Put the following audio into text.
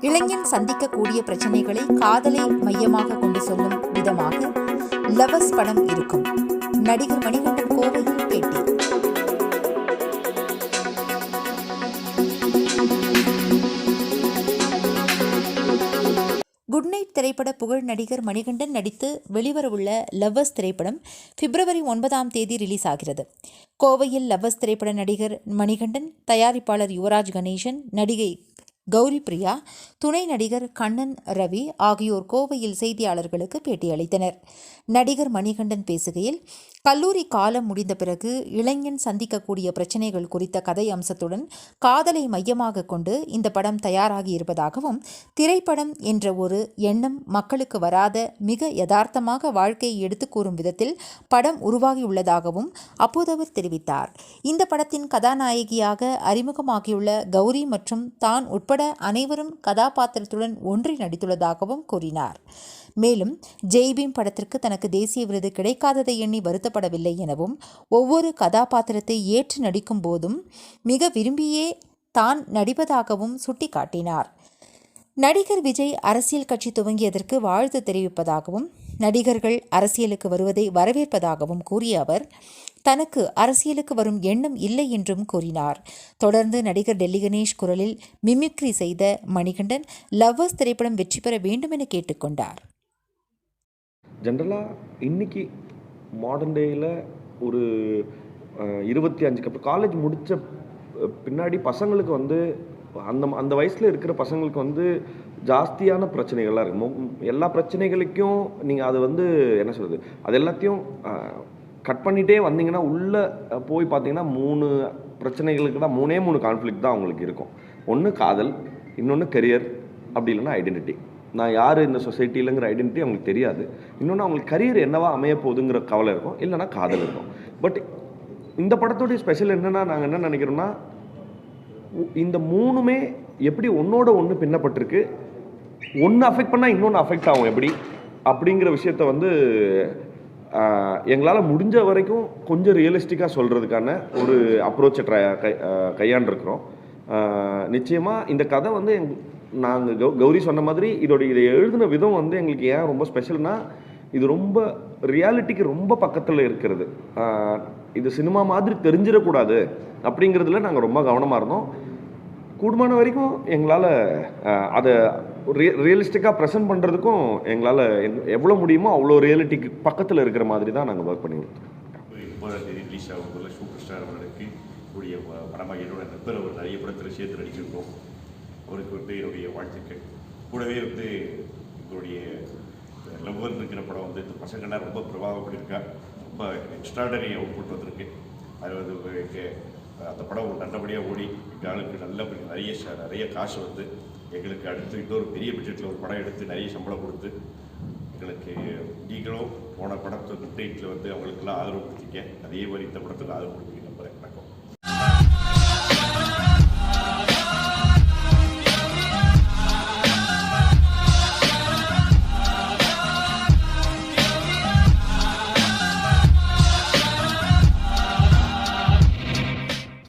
இளைஞன் சந்திக்கக்கூடிய பிரச்சனைகளை காதலை மையமாக கொண்டு சொல்லும் விதமாக லவஸ் படம் இருக்கும். நடிகர் மணிகண்டன் கோவையில் பேட்டி. குட் திரைப்பட புகழ் நடிகர் மணிகண்டன் நடித்து வெளிவரவுள்ள லவ்வர்ஸ் திரைப்படம் பிப்ரவரி ஒன்பதாம் தேதி ரிலீஸ் ஆகிறது கோவையில் லவ்வர்ஸ் திரைப்பட நடிகர் மணிகண்டன் தயாரிப்பாளர் யுவராஜ் கணேசன் நடிகை கௌரி பிரியா துணை நடிகர் கண்ணன் ரவி ஆகியோர் கோவையில் செய்தியாளர்களுக்கு பேட்டியளித்தனர். நடிகர் மணிகண்டன் பேசுகையில் கல்லூரி காலம் முடிந்த பிறகு இளைஞன் சந்திக்கக்கூடிய பிரச்சனைகள் குறித்த கதை அம்சத்துடன் காதலை மையமாக கொண்டு இந்த படம் தயாராகி இருப்பதாகவும் திரைப்படம் என்ற ஒரு எண்ணம் மக்களுக்கு வராத மிக யதார்த்தமாக வாழ்க்கையை எடுத்து கூறும் விதத்தில் படம் உருவாகியுள்ளதாகவும் அப்போது அவர் தெரிவித்தார். இந்த படத்தின் கதாநாயகியாக அறிமுகமாகியுள்ள கௌரி மற்றும் தான் உட்பட அனைவரும் கதாபாத்திரத்துடன் ஒன்றி நடித்துள்ளதாகவும் கூறினார். மேலும் ஜெய்பீம் படத்திற்கு தனக்கு தேசிய விருது கிடைக்காததை எண்ணி வருத்தப்படவில்லை எனவும் ஒவ்வொரு கதாபாத்திரத்தை ஏற்று நடிக்கும் போதும் மிக விரும்பியே தான் நடிப்பதாகவும் சுட்டிக்காட்டினார். நடிகர் விஜய் அரசியல் கட்சி துவங்கியதற்கு வாழ்த்து தெரிவிப்பதாகவும் நடிகர்கள் அரசியலுக்கு வருவதை வரவேற்பதாகவும் கூறிய அவர் தனக்கு அரசியலுக்கு வரும் எண்ணம் இல்லை என்றும் கூறினார். தொடர்ந்து நடிகர் டெல்லி கணேஷ் குரலில் மிமிக்ரி செய்த மணிகண்டன் லவ்வர்ஸ் திரைப்படம் வெற்றி பெற வேண்டும் என கேட்டுக்கொண்டார் ஜென்ரலாக இன்னைக்கு மாடர்ன் டேயில் ஒரு இருபத்தி அஞ்சுக்கு அப்புறம் காலேஜ் முடித்த பின்னாடி பசங்களுக்கு வந்து அந்த அந்த வயசில் இருக்கிற பசங்களுக்கு வந்து ஜாஸ்தியான பிரச்சனைகள்லாம் இருக்கும் எல்லா பிரச்சனைகளுக்கும் நீங்கள் அது வந்து என்ன சொல்கிறது அது எல்லாத்தையும் கட் பண்ணிகிட்டே வந்தீங்கன்னா உள்ளே போய் பார்த்தீங்கன்னா மூணு பிரச்சனைகளுக்கு தான் மூணே மூணு கான்ஃப்ளிக் தான் அவங்களுக்கு இருக்கும். ஒன்று காதல் இன்னொன்று கெரியர் அப்படி இல்லைன்னா ஐடென்டிட்டி நான் யார் இந்த சொசைட்டிலங்கிற ஐடென்டிட்டி அவங்களுக்கு தெரியாது. இன்னொன்று அவங்களுக்கு கரியர் என்னவா அமைய போகுதுங்கிற கவலை இருக்கும். இல்லைன்னா காதல் இருக்கும். பட் இந்த படத்துடைய ஸ்பெஷல் என்னென்னா நாங்கள் என்ன நினைக்கிறோம்னா இந்த மூணுமே எப்படி ஒன்றோட ஒன்று பின்னப்பட்டிருக்கு ஒன்று அஃபெக்ட் பண்ணால் இன்னொன்று அஃபெக்ட் ஆகும் எப்படி? அப்படிங்கிற விஷயத்த வந்து எங்களால் முடிஞ்ச வரைக்கும் கொஞ்சம் ரியலிஸ்டிக்காக சொல்கிறதுக்கான ஒரு அப்ரோச்சை ட்ரை கை கையாண்டிருக்கிறோம். நிச்சயமாக இந்த கதை வந்து எங் நாங்கள் கௌ கௌரி சொன்ன மாதிரி இதோட இதை எழுதின விதம் வந்து எங்களுக்கு ஏன் ரொம்ப ஸ்பெஷல்னா இது ரொம்ப ரியாலிட்டிக்கு ரொம்ப பக்கத்தில் இருக்கிறது. இது சினிமா மாதிரி தெரிஞ்சிடக்கூடாது அப்படிங்கிறதுல நாங்கள் ரொம்ப கவனமாக இருந்தோம். கூடுமான வரைக்கும் எங்களால் அதை ரியலிஸ்டிக்காக ப்ரெசென்ட் பண்ணுறதுக்கும் எங்களால் எவ்வளோ முடியுமோ அவ்வளோ ரியாலிட்டிக்கு பக்கத்தில் இருக்கிற மாதிரி தான் நாங்கள் ஒர்க் பண்ணியிருக்கோம் ஒன்பதாம் தேதி ரிலீஸ் ஆகும்போது சூப்பர் ஸ்டார் அவர்களுக்கு கூடிய படமாக என்னோட நண்பர் அவர் நிறைய படத்தில் சேர்த்து நடிச்சிருக்கோம். அவருக்கு வந்து என்னுடைய வாழ்த்துக்கள். கூடவே வந்து எங்களுடைய லவ்வர் இருக்கிற படம் வந்து இந்த பசங்கள்லாம் ரொம்ப பிரபாவப்பட்டிருக்கா ரொம்ப எக்ஸ்ட்ராடனரி அவுட்புட் வந்திருக்கு. அது வந்து அந்த படம் ஒரு நல்லபடியாக ஓடி எங்கள் ஆளுக்கு நல்ல நிறைய நிறைய காசு வந்து எங்களுக்கு அடுத்து இன்னொரு பெரிய பட்ஜெட்டில் ஒரு படம் எடுத்து நிறைய சம்பளம் கொடுத்து எங்களுக்கு நீங்களும் போன படத்தை மிட்நைட்டில் வந்து அவங்களுக்கெல்லாம் ஆதரவு கொடுத்தீங்க. அதே மாதிரி இந்த படத்துக்கு ஆதரவு கொடுப்பீங்க